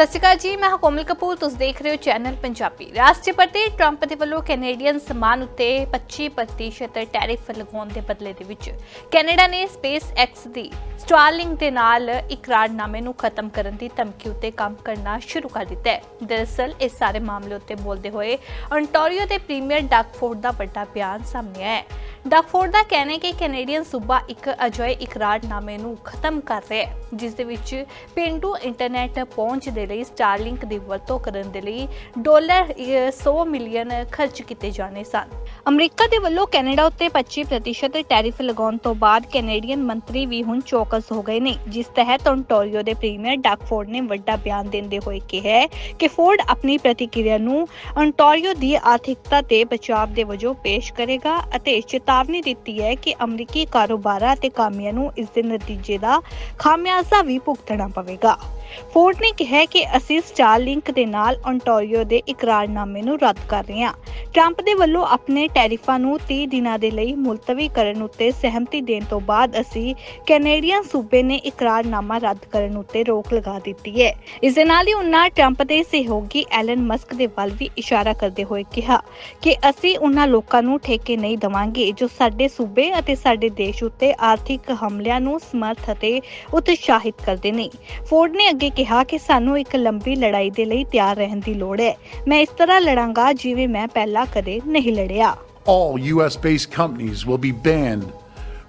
ਸਤਿ ਸ਼੍ਰੀ ਅਕਾਲ ਜੀ, ਮੈਂ ਹਾਂ ਕੋਮਲ ਕਪੂਰ, ਤੁਸੀਂ ਦੇਖ ਰਹੇ ਹੋ ਚੈਨਲ ਪੰਜਾਬੀ। ਰਾਸ਼ਟਰਪਤੀ ਟਰੰਪ ਦੇ ਵੱਲੋਂ ਕੈਨੇਡੀਅਨ ਸਮਾਨ ਉੱਤੇ 25% ਟੈਰਿਫ ਲਗਾਉਣ ਦੇ ਬਦਲੇ ਦੇ ਵਿੱਚ ਕੈਨੇਡਾ ਨੇ ਸਪੇਸ ਐਕਸ ਦੀ ਸਟਾਰਲਿੰਗ ਦੇ ਨਾਲ ਇਕਰਾਰਨਾਮੇ ਨੂੰ ਖਤਮ ਕਰਨ ਦੀ ਧਮਕੀ ਉੱਤੇ ਕੰਮ ਕਰਨਾ ਸ਼ੁਰੂ ਕਰ ਦਿੱਤਾ ਹੈ। ਦਰਅਸਲ, ਇਸ ਸਾਰੇ ਮਾਮਲੇ ਉੱਤੇ ਬੋਲਦੇ ਹੋਏ ontario ਦੇ ਪ੍ਰੀਮੀਅਰ ਡਕਫੋਰਡ ਦਾ ਵੱਡਾ ਬਿਆਨ ਸਾਹਮਣੇ ਆਇਆ ਹੈ। ਡਕਫੋਰਡ ਦਾ ਕਹਿਣਾ ਹੈ ਕਿ ਕੈਨੇਡੀਅਨ ਸੂਬਾ ਇੱਕ ਅਜਿਹੇ ਇਕਰਾਰਨਾਮੇ ਨੂੰ ਖਤਮ ਕਰ ਰਿਹਾ ਹੈ, ਜਿਸ ਦੇ ਵਿੱਚ ਪਿੰਡੂ ਇੰਟਰਨੈਟ ਪਹੁੰਚ ਦੇ ਲਈ ਸਟਾਰਲਿੰਕ ਦੀ ਵਰਤੋਂ ਕਰਨ ਦੇ ਲਈ ਡਾਲਰ 100 ਮਿਲੀਅਨ ਖਰਚ ਕੀਤੇ ਜਾਣੇ ਸਨ। ਅਮਰੀਕਾ ਦੇ ਵੱਲੋਂ ਕੈਨੇਡਾ ਉੱਤੇ 25% ਟੈਰਿਫ ਲਗਾਉਣ ਤੋਂ ਬਾਅਦ ਕੈਨੇਡੀਅਨ ਮੰਤਰੀ ਵੀ ਹੁਣ ਚੌਕਸ ਹੋ ਗਏ ਨੇ, ਜਿਸ ਤਹਿਤ ontario ਦੇ ਪ੍ਰੀਮੀਅਰ ਡਕਫੋਰਡ ਨੇ ਵੱਡਾ ਬਿਆਨ ਦਿੰਦੇ ਹੋਏ ਕਿਹਾ ਹੈ ਕਿ ਫੋਰਡ ਆਪਣੀ ਪ੍ਰਤੀਕਿਰਿਆ ਨੂੰ ontario ਦੀ ਆਰਥਿਕਤਾ ਤੇ ਬਚਾਅ ਦੇ ਵਜੋਂ ਪੇਸ਼ ਕਰੇਗਾ ਅਤੇ ਚੇਤਾਵਨੀ ਦਿੱਤੀ ਹੈ ਕਿ ਅਮਰੀਕੀ ਕਾਰੋਬਾਰਾਂ ਅਤੇ ਕਾਮਿਆਂ ਨੂੰ ਇਸ ਦੇ ਨਤੀਜੇ ਦਾ ਖਾਮਿਆਜ਼ਾ ਵੀ ਭੁਗਤਣਾ ਪਵੇਗਾ। ਫੋਰਡ ਨੇ ਕਿਹਾ ਕਿ ਅਸੀਂ ਸਟਾਰਲਿੰਕ ਦੇ ਨਾਲ ontario ਦੇ ਇਕਰਾਰਨਾਮੇ ਨੂੰ ਰੱਦ ਕਰ ਰਹੇ ਹਾਂ। ਟਰੰਪ ਦੇ ਵੱਲੋਂ ਆਪਣੇ ਟੈਰਿਫਾਂ ਨੂੰ 30 ਦਿਨਾਂ ਦੇ ਲਈ ਮੁਲਤਵੀ ਕਰਨ ਉੱਤੇ ਸਹਿਮਤੀ ਦੇਣ ਤੋਂ ਬਾਅਦ ਅਸੀਂ ਕੈਨੇਡੀਅਨ ਸੂਬੇ ਨੇ ਇਕਰਾਰਨਾਮਾ ਰੱਦ ਕਰਨ ਉੱਤੇ ਰੋਕ ਲਗਾ ਦਿੱਤੀ ਹੈ। ਇਸ ਦੇ ਨਾਲ ਹੀ ਉਹਨਾਂ ਟਰੰਪ ਦੇ ਸਹਿਯੋਗੀ ਐਲਨ ਮਸਕ ਦੇ ਵੱਲ ਵੀ ਇਸ਼ਾਰਾ ਕਰਦੇ ਹੋਏ ਕਿਹਾ ਕਿ ਅਸੀਂ ਉਹਨਾਂ ਲੋਕਾਂ ਨੂੰ ਠੇਕੇ ਨਹੀਂ ਦਵਾਂਗੇ ਜੋ ਸਾਡੇ ਸੂਬੇ ਅਤੇ ਸਾਡੇ ਦੇਸ਼ ਉੱਤੇ ਆਰਥਿਕ ਹਮਲਿਆਂ ਨੂੰ ਸਮਰਥ ਅਤੇ ਉਤਸ਼ਾਹਿਤ ਕਰਦੇ ਨੇ ਫੋਰਡ ਨੇ ਅੱਗੇ ਕਿਹਾ ਕਿ ਸਾਨੂੰ ਇੱਕ ਲੰਬੀ ਲੜਾਈ ਦੇ ਲਈ ਤਿਆਰ ਰਹਿਣ ਦੀ ਲੋੜ ਹੈ ਮੈਂ ਇਸ ਤਰ੍ਹਾਂ ਲੜਾਂਗਾ ਜਿਵੇਂ ਮੈਂ ਪਹਿਲਾਂ ਕਦੇ ਨਹੀਂ ਲੜਿਆ all U.S. based companies will be banned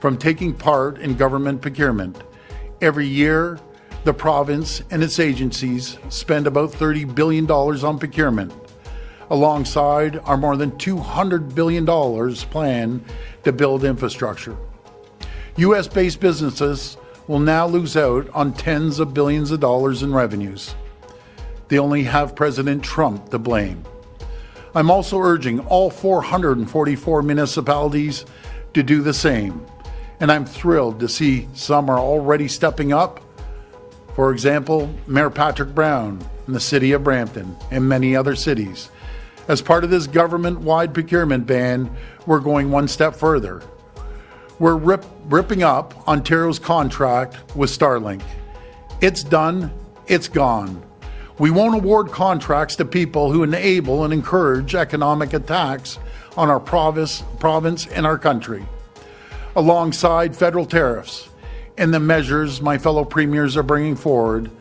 from taking part in government procurement. Every year, the province and its agencies spend about $30 billion on procurement, alongside our more than $200 billion plan to build infrastructure. U.S. based businesses will now lose out on tens of billions of dollars in revenues. They only have President Trump to blame. I'm also urging all 444 municipalities to do the same, and I'm thrilled to see some are already stepping up. For example, Mayor Patrick Brown in the city of Brampton and many other cities. As part of this government wide procurement ban, we're going one step further. We're rip, ripping up Ontario's contract with Starlink. It's done, it's gone. We won't award contracts to people who enable and encourage economic attacks on our province, province and our country. Alongside federal tariffs and the measures my fellow premiers are bringing forward,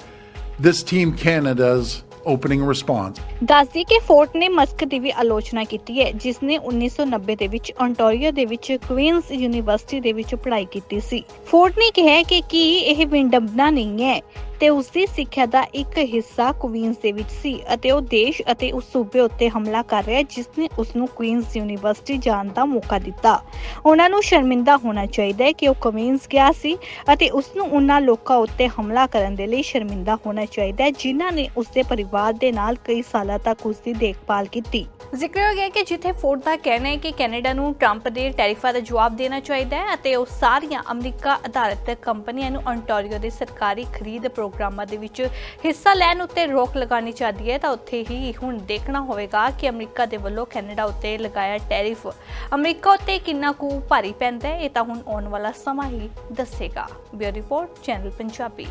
this Team Canada's opening response. ਦੱਸਦੀ ਕਿ fort ਨੇ Musk ਦੀ ਵੀ ਆਲੋਚਨਾ ਕੀਤੀ ਹੈ, ਜਿਸ ਨੇ 1990 ਦੇ ਵਿੱਚ ontario ਦੇ ਵਿੱਚ ਕੁਈਨਸ ਯੂਨੀਵਰਸਿਟੀ ਦੇ ਵਿੱਚ ਪੜ੍ਹਾਈ ਕੀਤੀ ਸੀ ਫੋਰਟ ਨੇ ਕਿਹਾ ਕਿ ਕੀ ਇਹ ਵਿੰਡਬਨਾ ਨਹੀਂ ਹੈ ਤੇ ਉਸ ਦੀ ਸਿੱਖਿਆ ਦਾ ਇੱਕ ਹਿੱਸਾ ਕੁਈਨਸ ਦੇ ਵਿੱਚ ਸੀ ਅਤੇ ਉਹ ਦੇਸ਼ ਅਤੇ ਉਸ ਸੂਬੇ ਉੱਤੇ ਹਮਲਾ ਕਰ ਰਿਹਾ ਜਿਸ ਨੇ ਉਸ ਨੂੰ ਕੁਈਨਸ ਯੂਨੀਵਰਸਿਟੀ ਜਾਣ ਦਾ ਮੌਕਾ ਦਿੱਤਾ। ਉਹਨਾਂ ਨੂੰ ਸ਼ਰਮਿੰਦਾ ਹੋਣਾ ਚਾਹੀਦਾ ਹੈ ਕਿ ਉਹ ਕੁਈਨਸ ਗਿਆ ਸੀ ਅਤੇ ਉਸ ਨੂੰ ਉਹਨਾਂ ਲੋਕਾਂ ਉੱਤੇ ਹਮਲਾ ਕਰਨ ਦੇ ਲਈ ਸ਼ਰਮਿੰਦਾ ਹੋਣਾ ਚਾਹੀਦਾ ਹੈ, ਜਿਨ੍ਹਾਂ ਨੇ ਉਸ ਦੇ ਪਰਿਵਾਰ ਦੇ ਨਾਲ ਕਈ ਸਾਲਾਂ ਤੱਕ ਉਸ ਦੀ ਦੇਖਭਾਲ ਕੀਤੀ। ਜ਼ਿਕਰ ਹੋ ਗਿਆ ਕਿ ਜਿੱਥੇ ਫੋਰਡ ਦਾ ਕਹਿਣਾ ਹੈ ਕਿ ਕੈਨੇਡਾ ਨੂੰ ਟਰੰਪ ਦੇ ਟੈਰਿਫਾਂ ਦਾ ਜਵਾਬ ਦੇਣਾ ਚਾਹੀਦਾ ਹੈ ਅਤੇ ਉਹ ਸਾਰੀਆਂ ਅਮਰੀਕਾ ਅਧਾਰਿਤ ਕੰਪਨੀਆਂ ਨੂੰ ontario ਦੇ ਸਰਕਾਰੀ ਖਰੀਦ ਪ੍ਰੋਗਰਾਮਾਂ ਪ੍ਰੋਗਰਾਮਾਂ ਦੇ ਵਿੱਚ ਹਿੱਸਾ ਲੈਣ ਉੱਤੇ ਰੋਕ ਲਗਾਉਣੀ ਚਾਹੀਦੀ ਹੈ, ਤਾਂ ਉੱਥੇ ਹੀ ਹੁਣ ਦੇਖਣਾ ਹੋਵੇਗਾ ਕਿ ਅਮਰੀਕਾ ਦੇ ਵੱਲੋਂ ਕੈਨੇਡਾ ਉੱਤੇ ਲਗਾਇਆ ਟੈਰਿਫ ਅਮਰੀਕਾ ਉੱਤੇ ਕਿੰਨਾ ਕੁ ਭਾਰੀ ਪੈਂਦਾ ਹੈ, ਇਹ ਤਾਂ ਹੁਣ ਆਉਣ ਵਾਲਾ ਸਮਾਂ ਹੀ ਦੱਸੇਗਾ। Bureau report, channel Punjabi.